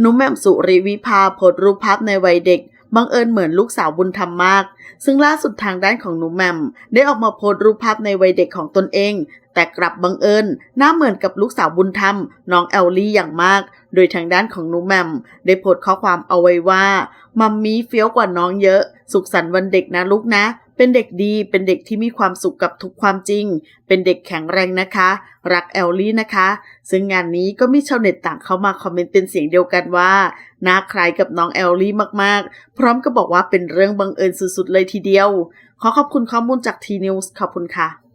หนุแหม่มสุริวิภาโพสรูปภาพในวัยเด็กบังเอิญเหมือนลูกสาวบุญธรรมมาก ซึ่งล่าสุดทางด้านของหนูแหม่มได้ออกมาโพสรูปภาพในวัยเด็กของตนเอง แต่กลับบังเอิญหน้าเหมือนกับลูกสาวบุญธรรม น้องแอลลี่อย่างมาก โดยทางด้านของหนูแหม่มได้โพสต์ข้อความเอาไว้ว่า มัมมี่เฟี้ยวกว่าน้องเยอะ สุขสันต์วันเด็กนะลูกนะ เป็นเด็กดี เป็นเด็กที่มีความสุขกับทุกความจริง เป็นเด็กแข็งแรงนะคะ รักแอลลี่นะคะ ซึ่งงานนี้ก็มีชาวเน็ตต่างเข้ามาคอมเมนต์เป็นเสียงเดียวกันว่าน่าคล้ายกับน้องแอลลี่มากๆ พร้อมกับบอกว่าเป็นเรื่องบังเอิญสุดๆเลยทีเดียว ขอขอบคุณข้อมูลจากทีนิวส์ขอบคุณค่ะ